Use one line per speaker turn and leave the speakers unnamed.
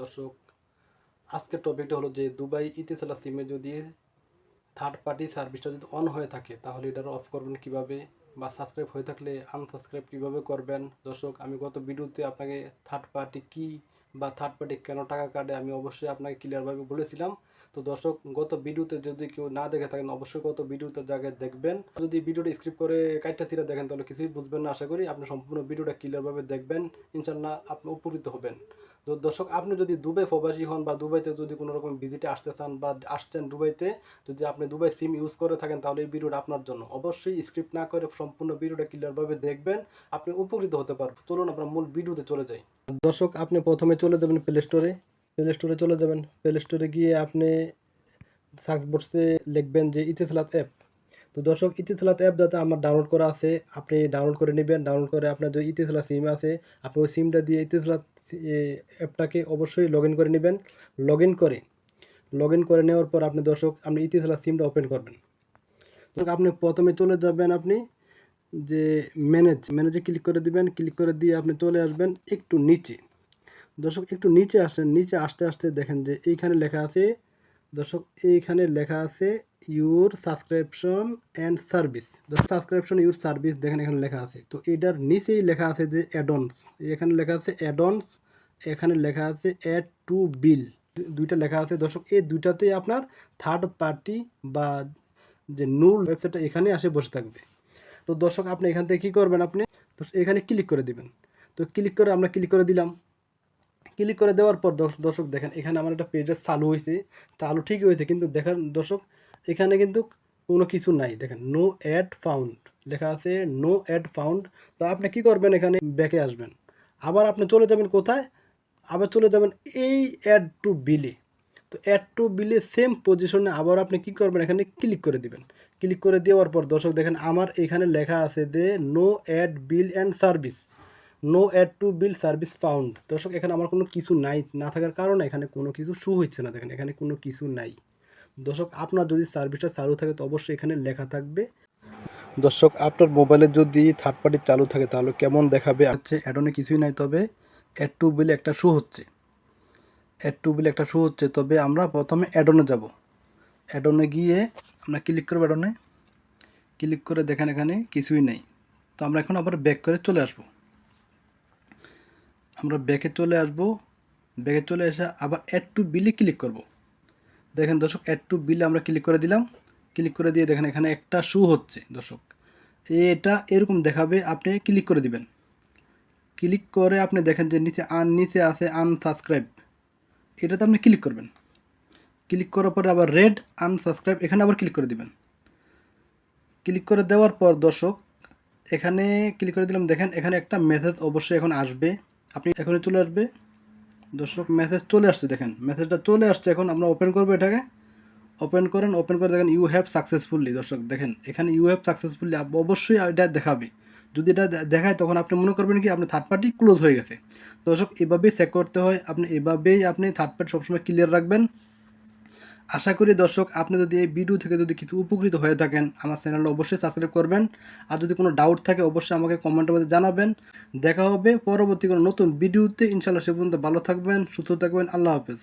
দর্শক, আজকের টপিকটা হলো যে দুবাই ইতিসালা সিমে যদি থার্ড পার্টি সার্ভিসটা যদি অন হয়ে থাকে, তাহলে এটার অফ করবেন কীভাবে বা সাবস্ক্রাইব হয়ে থাকলে আনসাবস্ক্রাইব কীভাবে করবেন? দর্শক, আমি গত ভিডিওতে আপনাকে থার্ড পার্টি কি বা থার্ড পার্টি কেন টাকা কাটে, আমি অবশ্যই আপনাকে ক্লিয়ারভাবে বলেছিলাম। তো দর্শক, গত ভিডিওতে যদি কেউ না দেখে থাকেন, অবশ্যই গত ভিডিওতে জায়গায় দেখবেন, যদি ভিডিওটা স্ক্রিপ্ট করে কাইটা সিরা দেখেন, তাহলে কিছুই বুঝবেন না, আশা করি আপনি সম্পূর্ণ ভিডিওটা ক্লিয়ারভাবে দেখবেন। ইনশাল্লাহ আপনি উপকৃত হবেন। তো দর্শক, আপনি যদি দুবাই প্রবাসী হন বা দুবাইতে যদি কোনো রকম ভিজিটে আসতে চান বা আসছেন দুবাইতে, যদি আপনি দুবাই সিম ইউজ করে থাকেন, তাহলে এই ভিডিওটা আপনার জন্য। অবশ্যই স্ক্রিপ্ট না করে সম্পূর্ণ ভিডিওটা ক্লিয়ারভাবে দেখবেন, আপনি উপকৃত হতে পারবেন। চলুন আমরা মূল ভিডিওতে চলে যাই। দর্শক, আপনি প্রথমে চলে যাবেন প্লে স্টোরে প্লে স্টোরে চলে যাবেন। প্লে স্টোরে গিয়ে আপনি সার্চ বক্সে লিখবেন যে ইতিসালাত অ্যাপ তো দর্শক ইতিসালাত অ্যাপ যাতে আমার ডাউনলোড করা আছে, আপনি ডাউনলোড করে নেবেন। ডাউনলোড করে আপনার যে ইতিসালাত সিম আছে, আপনি ওই সিমটা দিয়ে ইতিসালাত অ্যাপটাকে অবশ্যই লগ করে নেবেন। লগ করে লগ করে নেওয়ার পর আপনি দর্শক, আপনি ইতিসালাত সিমটা ওপেন করবেন। তো আপনি প্রথমে চলে যাবেন আপনি যে ম্যানেজ ম্যানেজে ক্লিক করে দিবেন ক্লিক করে দিয়ে আপনি চলে আসবেন একটু নিচে। দর্শক, একটু নিচে আসেন, নিচে আসতে আসতে দেখেন যে এইখানে লেখা আছে, দর্শক, এইখানে লেখা আছে ইউর সাবস্ক্রিপশন অ্যান্ড সার্ভিস দর্শক সাবস্ক্রিপশন ইউর সার্ভিস দেখেন এখানে লেখা আছে। তো এটার নিচেই লেখা আছে যে অ্যাডনস এখানে লেখা আছে অ্যাডনস এখানে লেখা আছে অ্যাড টু বিল দুইটা লেখা আছে। দর্শক, এই দুইটাতেই আপনার থার্ড পার্টি বা যে নুল ওয়েবসাইটটা এখানে আসে বসে থাকবে। তো দর্শক, আপনি এখান থেকে কী করবেন আপনি? তো এখানে ক্লিক করে দিবেন। তো ক্লিক করে আমরা ক্লিক করে দিলাম। ক্লিক করে দেওয়ার পর দর্শ- দর্শক দেখেন, এখানে আমার একটা পেজে চালু হয়েছে চালু ঠিকই হয়েছে কিন্তু দেখেন দর্শক, এখানে কিন্তু কোনো কিছু নাই। দেখেন নো অ্যাড ফাউন্ড লেখা আছে নো অ্যাড ফাউন্ড তো আপনি কি করবেন এখানে? ব্যাকে আসবেন। আবার আপনি চলে যাবেন কোথায়? আবার চলে যাবেন এই অ্যাড টু বিলে তো অ্যাড টু বিলে সেম পজিশনে আবার আপনি কি করবেন? এখানে ক্লিক করে দিবেন। ক্লিক করে দেওয়ার পর দর্শক দেখেন আমার এখানে লেখা আছে যে no ad bill and service no ad to bill service found দর্শক, এখানে আমার কোনো কিছু নাই, না থাকার কারণে এখানে কোনো কিছু শু হচ্ছে না। দেখেন, এখানে কোনো কিছু নাই। দর্শক, আপনার যদি সার্ভিসটা চালু থাকে তো অবশ্যই এখানে লেখা থাকবে। দর্শক, আপনার মোবাইলে যদি থার্ড পার্টি চালু থাকে তাহলে কেমন দেখাবে? আছে অ্যাডনে কিছুই নাই, তবে অ্যাড টু বিল একটা শু হচ্ছে। অ্যাড টু বিল একটা শু হচ্ছে, তবে আমরা প্রথমে অ্যাডনে যাব। অ্যাডনে গিয়ে আমরা ক্লিক করব অ্যাডনে ক্লিক করে দেখেন এখানে কিছুই নেই। তো আমরা এখন আবার ব্যাক করে চলে আসব। আমরা ব্যাকে চলে আসব। ব্যাকে চলে এসে আবার অ্যাড টু বিলে ক্লিক করব। দেখেন দর্শক অ্যাড টু বিলে আমরা ক্লিক করে দিলাম। ক্লিক করে দিয়ে দেখেন এখানে একটা শু হচ্ছে দর্শক। এটা এরকম দেখাবে, আপনি ক্লিক করে দিবেন। ক্লিক করে আপনি দেখেন যে নিচে আন নিচে আছে আনসাবস্ক্রাইব এটাতে আপনি ক্লিক করবেন। ক্লিক করার পরে আবার রেড আনসাবস্ক্রাইব, এখানে আবার ক্লিক করে দিবেন। ক্লিক করে দেওয়ার পর দর্শক, এখানে ক্লিক করে দিলাম। দেখেন, এখানে একটা মেসেজ অবশ্যই এখন আসবে। আপনি এখনই চলে আসবে। দর্শক মেসেজ চলে আসছে, দেখেন। মেসেজটা চলে আসছে এখন, আমরা ওপেন করব এটাকে। ওপেন করেন ওপেন করে দেখেন ইউ হ্যাভ সাকসেসফুলি দর্শক, দেখেন, এখানে ইউ হ্যাভ সাকসেসফুলি অবশ্যই এটা দেখাবে। যদি এটা দেখায়, তখন আপনি মনে করবেন কি, আপনার থার্ড পার্টি ক্লোজ হয়ে গেছে। দর্শক, এভাবেই চেক করতে হয়। আপনি এভাবেই আপনি থার্ড পার্টি সবসময় ক্লিয়ার রাখবেন। আশা করি দর্শক, আপনি যদি এই ভিডিও থেকে যদি কিছু উপকৃত হয়ে থাকেন, আমার চ্যানেলটা অবশ্যই সাবস্ক্রাইব করবেন। আর যদি কোনো ডাউট থাকে, অবশ্যই আমাকে কমেন্টের মধ্যে জানাবেন। দেখা হবে পরবর্তী কোনো নতুন ভিডিওতে ইনশাল্লাহ সে পর্যন্ত ভালো থাকবেন, সুস্থ থাকবেন। আল্লাহ হাফেজ।